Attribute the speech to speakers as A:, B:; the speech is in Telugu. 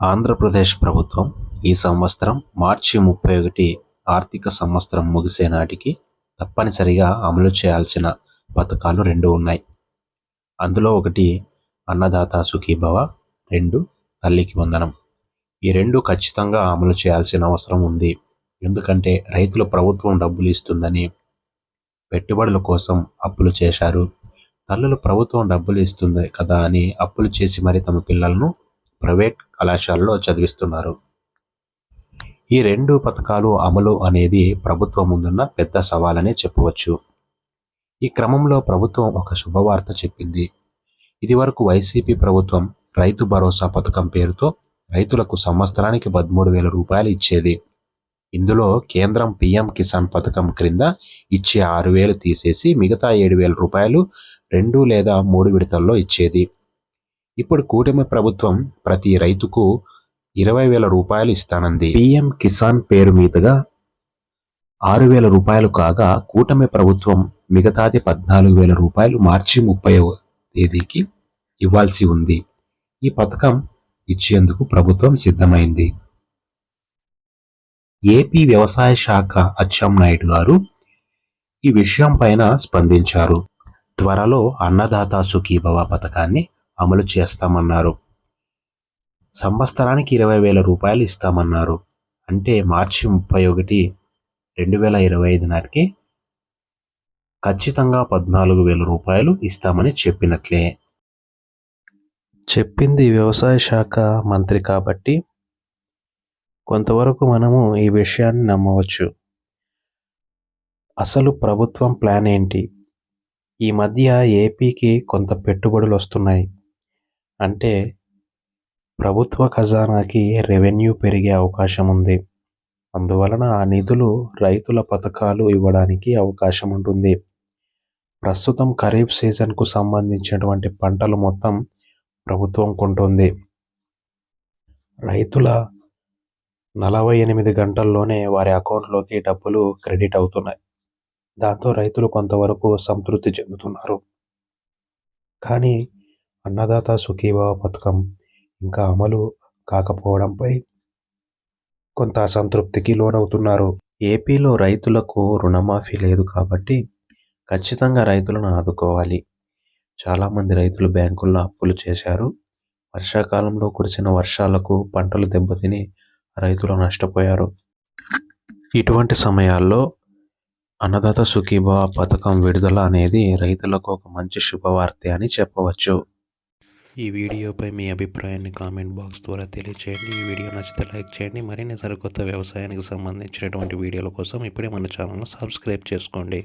A: ఆంధ్రప్రదేశ్ ప్రభుత్వం ఈ సంవత్సరం మార్చి ముప్పై ఒకటి ఆర్థిక సంవత్సరం ముగిసే నాటికి తప్పనిసరిగా అమలు చేయాల్సిన పథకాలు రెండు ఉన్నాయి. అందులో ఒకటి అన్నదాత సుఖీభవ రెండు తల్లికి వందనం. ఈ రెండు ఖచ్చితంగా అమలు చేయాల్సిన అవసరం ఉంది. ఎందుకంటే రైతులు ప్రభుత్వం డబ్బులు ఇస్తుందని పెట్టుబడుల కోసం అప్పులు చేశారు. తల్లులు ప్రభుత్వం డబ్బులు ఇస్తుంది కదా అని అప్పులు చేసి మరి తమ పిల్లలను ప్రైవేట్ కళాశాలలో చదివిస్తున్నారు. ఈ రెండు పథకాలు అమలు అనేది ప్రభుత్వం ముందున్న పెద్ద సవాలనే చెప్పవచ్చు. ఈ క్రమంలో ప్రభుత్వం ఒక శుభవార్త చెప్పింది. ఇదివరకు వైసీపీ ప్రభుత్వం రైతు భరోసా పథకం పేరుతో రైతులకు సంవత్సరానికి పదమూడు వేల రూపాయలు ఇచ్చేది. ఇందులో కేంద్రం పిఎం కిసాన్ పథకం క్రింద ఇచ్చే ఆరు వేలు తీసేసి మిగతా ఏడు వేల రూపాయలు రెండు లేదా మూడు విడతల్లో ఇచ్చేది. ఇప్పుడు కూటమి ప్రభుత్వం ప్రతి రైతుకు ఇరవై వేల రూపాయలు ఇస్తానంది. పిఎం కిసాన్ పేరు మీదుగా ఆరు వేల రూపాయలు కాగా కూటమి ప్రభుత్వం మిగతాది పద్నాలుగు వేల రూపాయలు మార్చి ముప్పై తేదీకి ఇవ్వాల్సి ఉంది. ఈ పథకం ఇచ్చేందుకు ప్రభుత్వం సిద్ధమైంది. ఏపీ వ్యవసాయ శాఖ అచ్చెంనాయుడు గారు ఈ విషయం పైన స్పందించారు. త్వరలో అన్నదాత సుఖీభవ పథకాన్ని అమలు చేస్తామన్నారు. సంవత్సరానికి ఇరవై వేల రూపాయలు ఇస్తామన్నారు. అంటే మార్చి ముప్పై ఒకటి రెండు వేల ఇరవై ఐదు నాటికి ఖచ్చితంగా పద్నాలుగు వేల రూపాయలు ఇస్తామని చెప్పినట్లే. చెప్పింది వ్యవసాయ శాఖ మంత్రి కాబట్టి కొంతవరకు మనము ఈ విషయాన్ని నమ్మవచ్చు. అసలు ప్రభుత్వం ప్లాన్ ఏంటి? ఈ మధ్య ఏపీకి కొంత పెట్టుబడులు వస్తున్నాయి అంటే ప్రభుత్వ ఖజానాకి రెవెన్యూ పెరిగే అవకాశం ఉంది అందువలన ఆ నిధులు రైతుల పథకాలు ఇవ్వడానికి అవకాశం ఉంటుంది ప్రస్తుతం ఖరీఫ్ సీజన్కు సంబంధించినటువంటి పంటలు మొత్తం ప్రభుత్వం కొంటుంది. రైతుల నలభై ఎనిమిది గంటల్లోనే వారి అకౌంట్లోకి డబ్బులు క్రెడిట్ అవుతున్నాయి. దాంతో రైతులు కొంతవరకు సంతృప్తి చెందుతున్నారు. కానీ అన్నదాత సుఖీభావ పథకం ఇంకా అమలు కాకపోవడంపై కొంత అసంతృప్తికి లోనవుతున్నారు. ఏపీలో రైతులకు రుణమాఫీ లేదు కాబట్టి ఖచ్చితంగా రైతులను ఆదుకోవాలి. చాలామంది రైతులు బ్యాంకుల్లో అప్పులు చేశారు. వర్షాకాలంలో కురిసిన వర్షాలకు పంటలు దెబ్బతిని రైతులు నష్టపోయారు. ఇటువంటి సమయాల్లో అన్నదాత సుఖీభావ పథకం విడుదల అనేది రైతులకు ఒక మంచి శుభవార్త అని చెప్పవచ్చు.
B: ఈ వీడియోపై మీ అభిప్రాయాన్ని కామెంట్ బాక్స్ ద్వారా తెలియచేయండి. ఈ వీడియో నచ్చితే లైక్ చేయండి. మరిన్ని సరికొత్త వ్యవసాయానికి సంబంధించినటువంటి వీడియోల కోసం ఇప్పుడే మన ఛానల్ను సబ్స్క్రైబ్ చేసుకోండి.